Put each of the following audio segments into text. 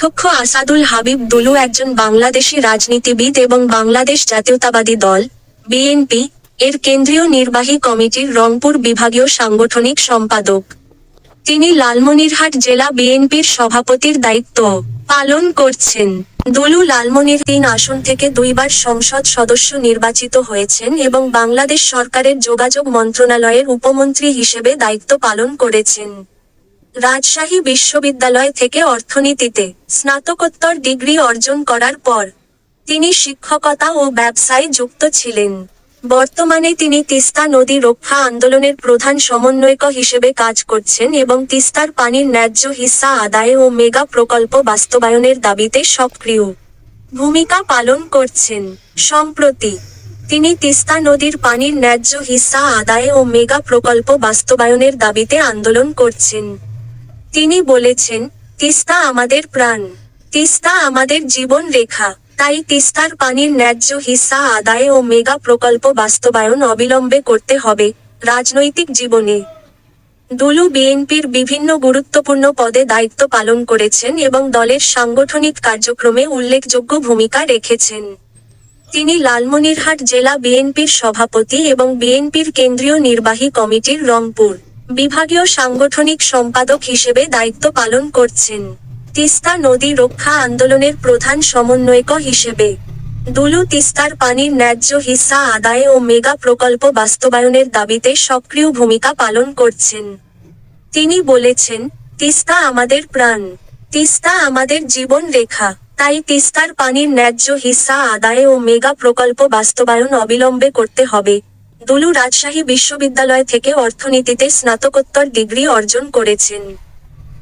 পাঠক্য আসাদুল হাবিব দুলু একজন বাংলাদেশী রাজনীতিবিদ এবং বাংলাদেশ জাতীয়তাবাদী দল, বিএনপি, এর কেন্দ্রীয় নির্বাহী কমিটির রংপুর বিভাগীয় সাংগঠনিক সম্পাদক। তিনি লালমনিরহাট জেলা বিএনপির সভাপতির দায়িত্ব পালন করছেন। দুলু লালমনির তিন আসন থেকে দুইবার সংসদ সদস্য নির্বাচিত হয়েছেন এবং বাংলাদেশ সরকারের যোগাযোগ মন্ত্রণালয়ের উপমন্ত্রী হিসেবে দায়িত্ব পালন করেছেন। রাজশাহী বিশ্ববিদ্যালয় থেকে অর্থনীতিতে স্নাতকোত্তর ডিগ্রি অর্জন করার পর তিনি শিক্ষকতা ও ব্যবসায় যুক্ত ছিলেন। বর্তমানে তিনি তিস্তা নদী রক্ষা আন্দোলনের প্রধান সমন্বয়ক হিসেবে কাজ করছেন এবং তিস্তার পানির ন্যায্য হিস্সা আদায় ও মেগা প্রকল্প বাস্তবায়নের দাবিতে সক্রিয় ভূমিকা পালন করছেন। সম্প্রতি তিনি তিস্তা নদীর পানির ন্যায্য হিস্সা আদায় ও মেগা প্রকল্প বাস্তবায়নের দাবিতে আন্দোলন করছেন। তিনি বলেছেন, তিস্তা আমাদের প্রাণ, তিস্তা আমাদের জীবন রেখা, তাই তিস্তার পানির ন্যায্য হিস্সা আদায় ও মেগা প্রকল্প বাস্তবায়ন অবিলম্বে করতে হবে রাজনৈতিক জীবনে। দুলু বিএনপির বিভিন্ন গুরুত্বপূর্ণ পদে দায়িত্ব পালন করেছেন এবং দলের সাংগঠনিক কার্যক্রমে উল্লেখযোগ্য ভূমিকা রেখেছেন। তিনি লালমনিরহাট জেলা বিএনপির সভাপতি এবং বিএনপির কেন্দ্রীয় নির্বাহী কমিটির রংপুর বিভাগীয় সাংগঠনিক সম্পাদক হিসেবে দায়িত্ব পালন করছেন। তিস্তা নদী রক্ষা আন্দোলনের প্রধান সমন্বয়ক হিসেবে। দুলু তিস্তার পানির ন্যায্য হিস্সা আদায় ও মেগা প্রকল্প বাস্তবায়নের দাবিতে সক্রিয় ভূমিকা পালন করছেন। তিনি বলেছেন, তিস্তা আমাদের প্রাণ, তিস্তা আমাদের জীবন রেখা, তাই তিস্তার পানির ন্যায্য হিস্সা আদায় ও মেগা প্রকল্প বাস্তবায়ন অবিলম্বে করতে হবে। দুলু রাজশাহী বিশ্ববিদ্যালয় থেকে অর্থনীতিতে স্নাতকোত্তর ডিগ্রি অর্জন করেছেন।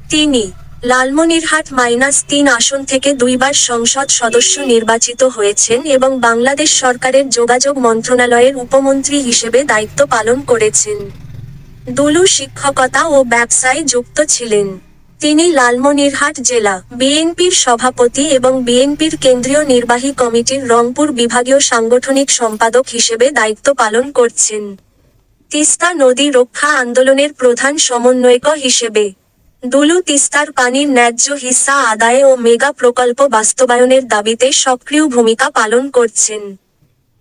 তিনি লালমনিরহাট মাইনাস তিন আসন থেকে দুইবার সংসদ সদস্য নির্বাচিত হয়েছেন এবং বাংলাদেশ সরকারের যোগাযোগ মন্ত্রণালয়ের উপমন্ত্রী হিসেবে দায়িত্ব পালন করেছেন। দুলু শিক্ষকতা ও ব্যবসায় যুক্ত ছিলেন। তিনি লালমনিরহাট জেলা, বিএনপির সভাপতি এবং বিএনপির কেন্দ্রীয় নির্বাহী কমিটির রংপুর বিভাগীয় সাংগঠনিক সম্পাদক হিসেবে দায়িত্ব পালন করছেন। তিস্তা নদী রক্ষা আন্দোলনের প্রধান সমন্বয়ক হিসেবে। দুলু তিস্তার পানির ন্যায্য হিস্সা আদায় ও মেগা প্রকল্প বাস্তবায়নের দাবিতে সক্রিয় ভূমিকা পালন করছেন।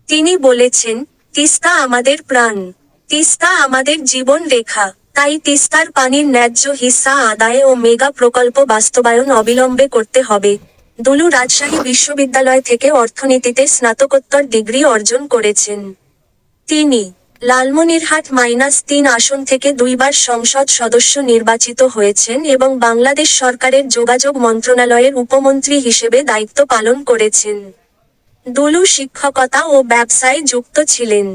তিনি বলেছেন, তিস্তা আমাদের প্রাণ, তিস্তা আমাদের জীবন রেখা তাই তিস্তার পানির ন্যায্য হিস্সা আদায় ও মেগা প্রকল্প বাস্তবায়ন অবিলম্বে করতে হবে। দুলু রাজশাহী বিশ্ববিদ্যালয় থেকে অর্থনীতিতে স্নাতকোত্তর ডিগ্রি অর্জন করেছেন। তিনি লালমনিরহাট মাইনাস তিন আসন থেকে দুইবার সংসদ সদস্য নির্বাচিত হয়েছেন এবং বাংলাদেশ সরকারের যোগাযোগ মন্ত্রণালয়ের উপমন্ত্রী হিসেবে দায়িত্ব পালন করেছেন। দুলু শিক্ষকতা ও ব্যবসায় যুক্ত ছিলেন।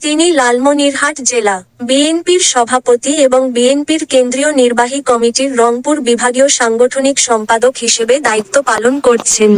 তিনি লালমনিরহাট জেলা, বিএনপির সভাপতি এবং বিএনপির কেন্দ্রীয় নির্বাহী কমিটির রংপুর বিভাগীয় সাংগঠনিক সম্পাদক হিসেবে দায়িত্ব পালন করছেন।